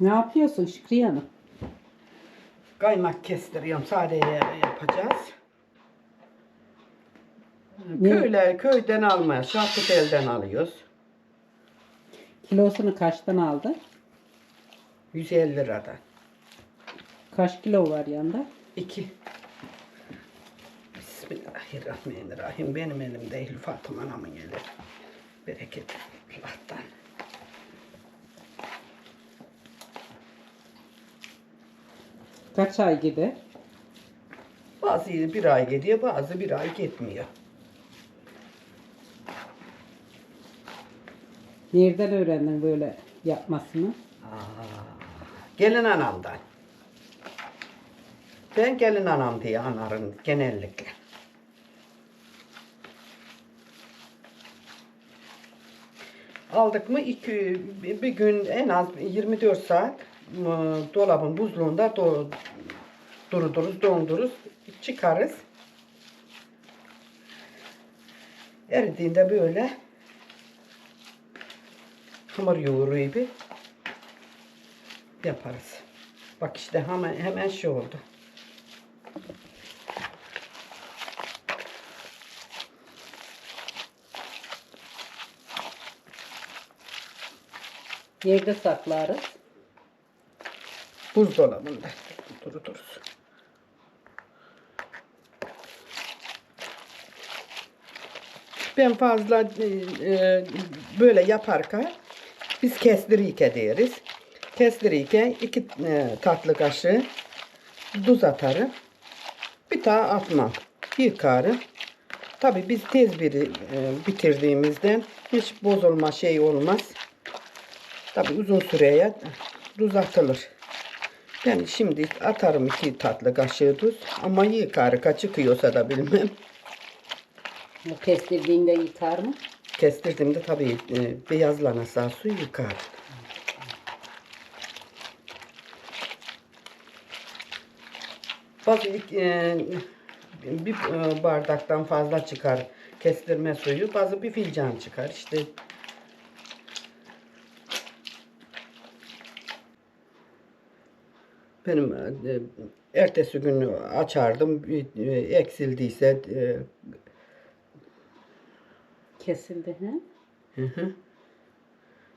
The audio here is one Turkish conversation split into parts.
Ne yapıyorsun Şükriye Hanım? Kaymak kestiriyorum. Sadece yapacağız. Ne? Köyler, köyden almaya, şarkıt elden alıyoruz. Kilosunu kaçtan aldın? 150 liradan. Kaç kilo var yanında? 2. Bismillahirrahmanirrahim. Benim elim değil Fatıma Anam'ın eli. Bereket Allah'tan. Kaç ay gider? Bazı bir ay gidiyor, bazı bir ay gitmiyor. Nereden öğrendin böyle yapmasını? Gelin anamdan. Ben gelin anam diye anarım genellikle. Aldık mı iki, bir gün en az 24 saat dolabın buzluğunda do, duruduruz, dondururuz, çıkarız. Eridiğinde böyle hamur yoğuru gibi yaparız. Bak işte hemen hemen şey oldu. Yerde saklarız. Buzdolabında duruduruz. Ben fazla e, e, böyle yaparken biz kestirike deriz. Kestirike iki e, tatlı kaşığı tuz atarım. Bir daha atmam. Yıkarım. Tabi biz tez biri e, bitirdiğimizden hiç bozulma şey olmaz. Tabi uzun süreye tuz atılır. Ben şimdi atarım iki tatlı kaşığı tuz ama yıkarıka çıkıyorsa da bilmem. O kestirdiğinde yıkar mı? Kestirdiğimde tabii e, beyazlanırsa su yıkar. Bazı e, bir e, bardaktan fazla çıkar kestirme suyu. Bazı bir fincan çıkar. İşte benim e, ertesi günü açardım. Bir, e, eksildiyse e, Kesildi he? Hı hı.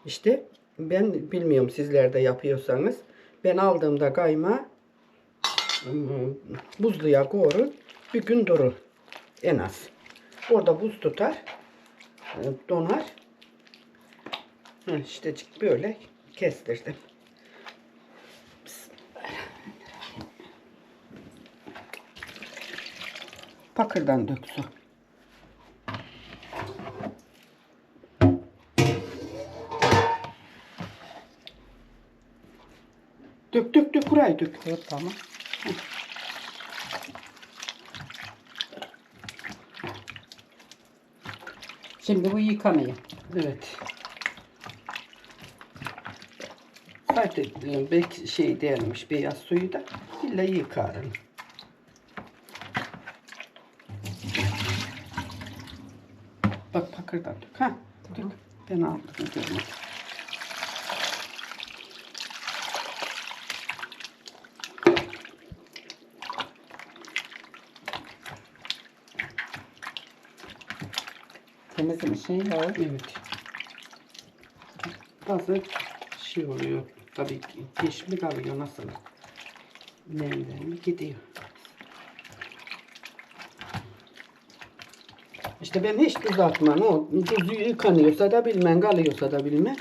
İşte ben bilmiyorum sizler de yapıyorsanız. Ben aldığımda kayma buzluya koyun bir gün durur en az. Orada buz tutar e, donar. Hı, işte böyle kestirdim. Pakırdan dök su. Dök dök dök burayı dök. Dur tamam. Şimdi bu yıkanıyor. Evet. Zaten e, şey değermiş beyaz suyu da illa yıkarım. Pakırdan dök. Ha, dök. Ben aldım görmedim. Temiz mi şey ya? Evet. Bazı şey oluyor. Tabii ki mi kalıyor nasıl? Nemden gidiyor? İşte ben hiç tuz atmam. O tuzu yıkanıyorsa da bilmem, kalıyorsa da bilmem.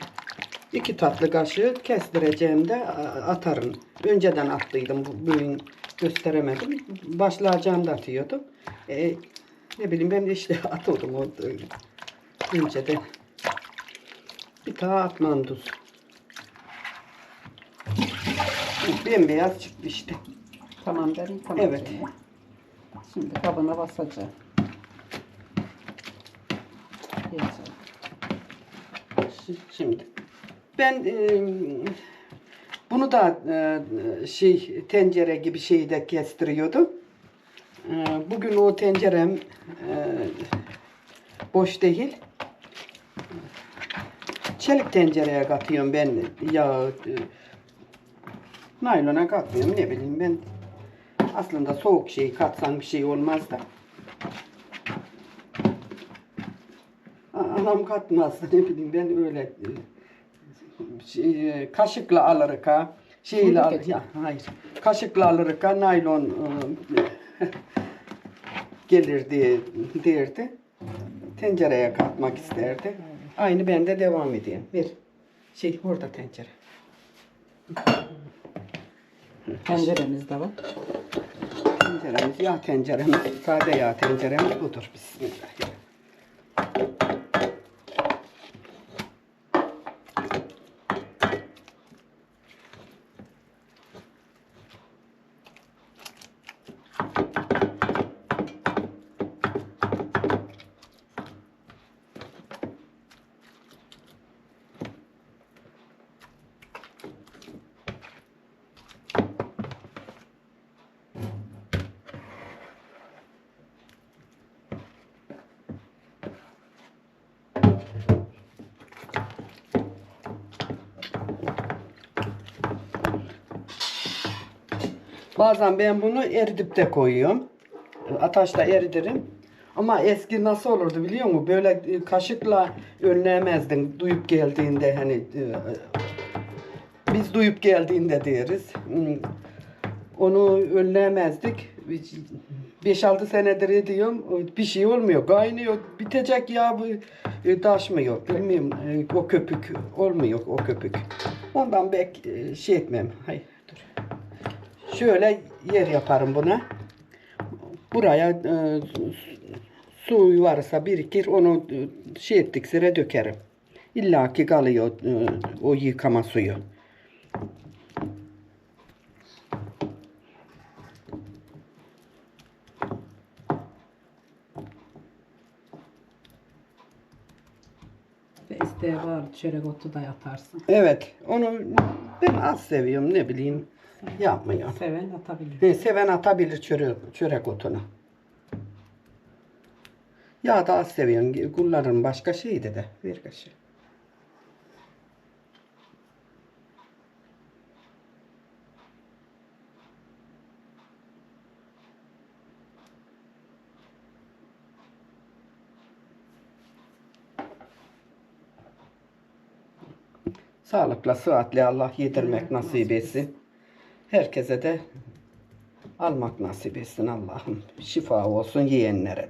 İki tatlı kaşığı kestireceğimde a- atarım. Önceden attıydım. bu- Bugün gösteremedim. Başlayacağımda atıyordum. E, ne bileyim ben de işte atıyordum o önceden. Bir daha atmam tuz. Bembeyaz çıktı işte. Tamam ben yıkamayacağım. Evet. ya. Şimdi kabına basacağım. Şimdi ben e, bunu da e, şey tencere gibi şeyde kestiriyordum. E, bugün o tencerem boş değil. Çelik tencereye katıyorum ben yağı. e, Naylona katmıyorum ne bileyim ben. Aslında soğuk şey katsan bir şey olmaz da. A- Anam katmaz ne bileyim ben öyle şey, e, kaşıkla alırık ha. Şeyle Fındık alır, eti. ya, hayır. Kaşıkla alırık ha naylon e, gelir diye derdi. Tencereye katmak isterdi. Aynı ben de devam edeyim. Bir şey orada tencere. Tenceremiz de var. Tenceremiz, yağ tenceremiz, sade yağ tenceremiz budur. Bismillahirrahmanirrahim. Bazen ben bunu eridip de koyuyorum. Ataşta eridirim. Ama eski nasıl olurdu biliyor musun? Böyle e, kaşıkla önleyemezdin duyup geldiğinde hani e, biz duyup geldiğinde deriz. Hmm, Onu önleyemezdik. 5-6 senedir ediyorum. Bir şey olmuyor. Kaynıyor. Bitecek ya bu e, taşmıyor. Bilmiyorum. O köpük olmuyor o köpük. Ondan bek şey etmem. Hayır dur. Şöyle yer yaparım buna. Buraya e, su varsa birikir onu e, şey ettik sıra dökerim. İlla ki kalıyor e, o yıkama suyu. Ve isteğe var çörek otu da yatarsın. Evet onu ben az seviyorum ne bileyim yapmıyorum. Seven atabilir. He, Seven atabilir çörek, çörek otunu. Ya da az seviyorum. Kullanırım başka şeydi de. Bir kaşık. Sağlıkla, sıhhatle Allah yedirmek nasip etsin. Herkese de almak nasip etsin Allah'ım. Şifa olsun yiyenlere.